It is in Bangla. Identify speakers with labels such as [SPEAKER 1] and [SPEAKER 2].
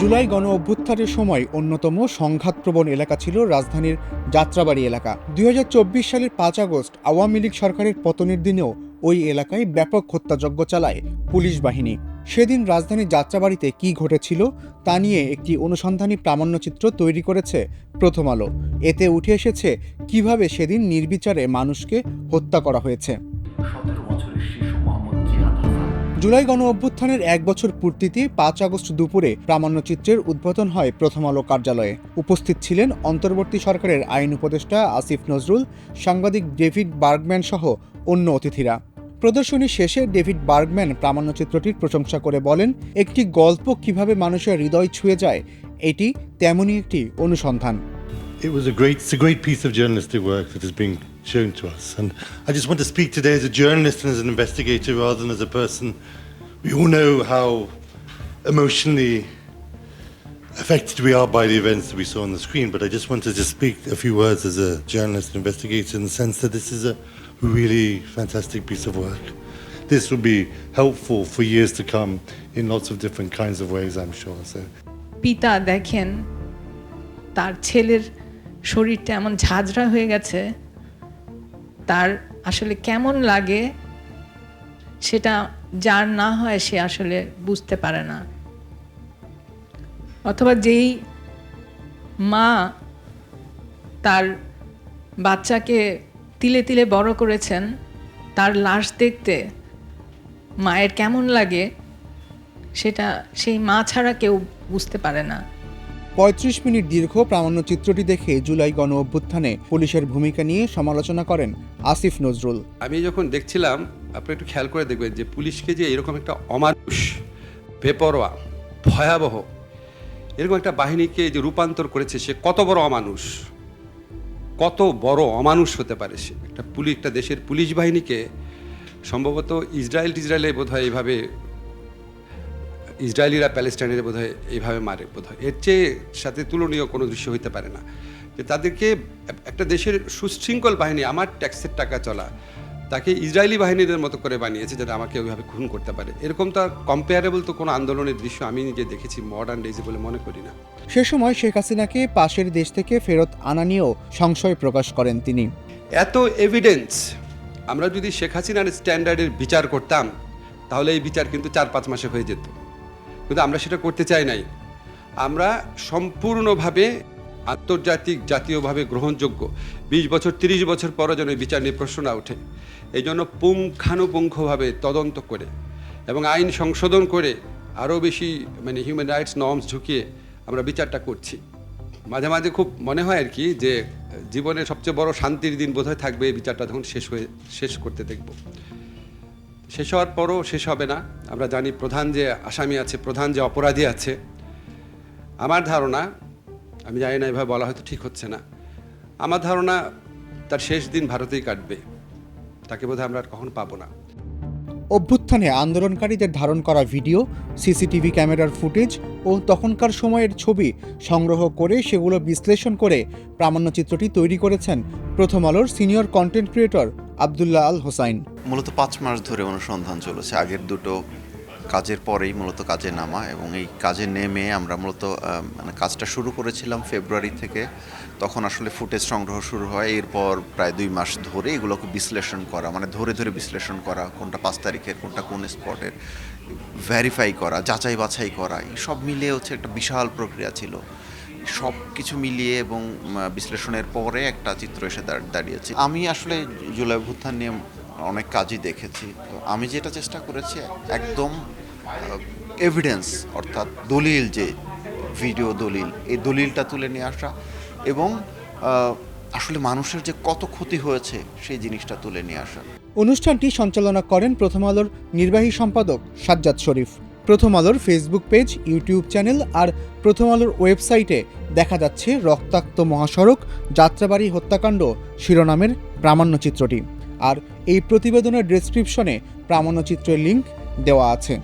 [SPEAKER 1] জুলাই গণ অভ্যুত্থানের সময় অন্যতম সংঘাতপ্রবণ এলাকা ছিল রাজধানীর যাত্রাবাড়ি এলাকা। দুই হাজার চব্বিশ সালের পাঁচ আগস্ট আওয়ামী লীগ সরকারের পতনের দিনেও ওই এলাকায় ব্যাপক হত্যাযজ্ঞ চালায় পুলিশ বাহিনী। সেদিন রাজধানীর যাত্রাবাড়িতে কি ঘটেছিল তা নিয়ে একটি অনুসন্ধানী প্রামাণ্যচিত্র তৈরি করেছে প্রথম আলো। এতে উঠে এসেছে কীভাবে সেদিন নির্বিচারে মানুষকে হত্যা করা হয়েছে।
[SPEAKER 2] সতেরো বছরের
[SPEAKER 1] জুলাই গণ অভ্যুত্থানের এক বছর পূর্তিতে পাঁচ আগস্ট দুপুরে প্রামাণ্যচিত্রের উদ্বোধন হয় প্রথম আলো কার্যালয়ে। উপস্থিত ছিলেন অন্তর্বর্তী সরকারের আইন উপদেষ্টা আসিফ নজরুল, সাংবাদিক ডেভিড বার্গম্যান সহ অন্য অতিথিরা। প্রদর্শনী শেষে ডেভিড বার্গম্যান প্রামাণ্যচিত্রটির প্রশংসা করে বলেন, একটি গল্প কীভাবে মানুষের হৃদয় ছুঁয়ে যায়, এটি তেমনই একটি অনুসন্ধান।
[SPEAKER 3] It was a great, it's a great piece of journalistic work that is being shown to us. And I just want to speak today as a journalist and as an investigator rather than as a person. We all know how emotionally affected we are by the events that we saw on the screen, but I just wanted to speak a few words as a journalist and investigator in the sense that this is a really fantastic piece of work. This will be helpful for years to come in lots of different kinds of ways, I'm sure. So.
[SPEAKER 4] পিতা দেখেন তার ছেলের শরীরটা এমন ঝাঁঝরা হয়ে গেছে, তার আসলে কেমন লাগে সেটা যার না হয় সে আসলে বুঝতে পারে না। অথবা যেই মা তার বাচ্চাকে তিলে তিলে বড় করেছেন, তার লাশ দেখতে মায়ের কেমন লাগে সেটা সেই মা ছাড়া কেউ বুঝতে পারে না।
[SPEAKER 1] পঁয়ত্রিশ মিনিট দীর্ঘ প্রামাণ্যচিত্রটি দেখে জুলাই গণ অভ্যুত্থানে পুলিশের ভূমিকা নিয়ে সমালোচনা করেন আসিফ নজরুল।
[SPEAKER 5] আমি যখন দেখছিলাম, আপনি একটু খেয়াল করে দেখবেন যে পুলিশকে যে এরকম একটা অমানুষ, বেপরোয়া, ভয়াবহ, এরকম একটা বাহিনীকে যে রূপান্তর করেছে, সে কত বড় অমানুষ, কত বড় অমানুষ হতে পারে সে? একটা পুলিশ একটা দেশের পুলিশ বাহিনীকে সম্ভবত ইসরায়েল টিসরায়েলে বোধ হয় এইভাবে ইসরায়েলিরা প্যালেস্টাইনের বোধ হয় এইভাবে মারে বোধ হয় এর চেয়ে সাথে তুলনীয় কোনো দৃশ্য হইতে পারে না। যে তাদেরকে একটা দেশের সুশৃঙ্খল বাহিনী আমার ট্যাক্সের টাকা চলা তাকে ইসরায়েলি বাহিনীদের মতো করে বানিয়েছে যাতে আমাকে ওইভাবে খুন করতে পারে। এরকম তো আর কম্পেয়ারেবল তো কোনো আন্দোলনের দৃশ্য আমি নিজে দেখেছি মডার্ন ডেজে বলে মনে করি না।
[SPEAKER 1] সে সময় শেখ হাসিনাকে পাশের দেশ থেকে ফেরত আনা নিয়েও সংশয় প্রকাশ করেন তিনি।
[SPEAKER 5] এত এভিডেন্স আমরা যদি শেখ হাসিনার স্ট্যান্ডার্ডের বিচার করতাম তাহলে এই বিচার কিন্তু চার পাঁচ মাসে হয়ে যেত। কিন্তু আমরা সেটা করতে চাই নাই। আমরা সম্পূর্ণভাবে আন্তর্জাতিক জাতীয়ভাবে গ্রহণযোগ্য। বিশ বছর, তিরিশ বছর পরও যেন বিচার নিয়ে প্রশ্ন না ওঠে। এই জন্য পুঙ্খানুপুঙ্খভাবে তদন্ত করে এবং আইন সংশোধন করে আরও বেশি মানে হিউম্যান রাইটস নর্মস ঝুঁকিয়ে আমরা বিচারটা করছি। মাঝে মাঝে খুব মনে হয় আর কি যে জীবনের সবচেয়ে বড় শান্তির দিন বোধহয় থাকবে, এই বিচারটা যখন শেষ হয়ে, শেষ করতে দেখব। শেষ হওয়ার পরও শেষ হবে না। আমরা জানি প্রধান যে আসামি আছে, প্রধান যে অপরাধী আছে। আমার ধারণা, আমি জানি না, এভাবে বলা হয়তো ঠিক হচ্ছে না। আমার ধারণা, তার শেষ দিন ভারতেই কাটবে। তাকে বোধহয় আমরা আর কখন পাবো না।
[SPEAKER 1] অভ্যুত্থানে আন্দোলনকারীদের ধারণ করা ভিডিও, সিসিটিভি ক্যামেরার ফুটেজ ও তখনকার সময়ের ছবি সংগ্রহ করে সেগুলো বিশ্লেষণ করে প্রামাণ্যচিত্রটি তৈরি করেছেন প্রথম আলোর senior content creator Abdullah Al Hossain.
[SPEAKER 6] মূলত পাঁচ মাস ধরে অনুসন্ধান চলেছে। আগের দুটো কাজের পরেই মূলত কাজে নামা এবং এই কাজে নেমে আমরা মূলত মানে কাজটা শুরু করেছিলাম ফেব্রুয়ারি থেকে। তখন আসলে ফুটেজ সংগ্রহ শুরু হয়। এরপর প্রায় দুই মাস ধরে এগুলোকে বিশ্লেষণ করা মানে ধরে ধরে বিশ্লেষণ করা, কোনটা পাঁচ তারিখের, কোনটা কোন স্পটের ভেরিফাই করা, যাচাই বাছাই করা, এই সব মিলিয়ে হচ্ছে একটা বিশাল প্রক্রিয়া ছিল। সব কিছু মিলিয়ে এবং বিশ্লেষণের পরে একটা চিত্র এসে দাঁড়- দাঁড়িয়েছে। আমি আসলে জুলাই অভ্যুত্থান নিয়ে অনেক কাজই দেখেছি। তো আমি যেটা চেষ্টা করেছি, একদম এভিডেন্স অর্থাৎ দলিল যে ভিডিও দলিল, এই দলিলটা তুলে নিয়ে আসা এবং আসলে মানুষের যে কত ক্ষতি হয়েছে, সেই জিনিসটা তুলে নিয়ে আসা।
[SPEAKER 1] অনুষ্ঠানটি সঞ্চালনা করেন প্রথম আলোর নির্বাহী সম্পাদক সাজ্জাদ শরীফ। প্রথম আলোর ফেসবুক পেজ ইউটিউব চ্যানেল আর প্রথম আলোর ওয়েবসাইটে দেখা যাচ্ছে রক্তাক্ত মহাসড়ক, যাত্রাবাড়ি হত্যাকাণ্ড, শিরোনামের প্রামাণ্যচিত্রটি আর এই প্রতিবেদনের ডেসক্রিপশনে প্রামাণ্যচিত্রের লিঙ্ক দেওয়া আছে।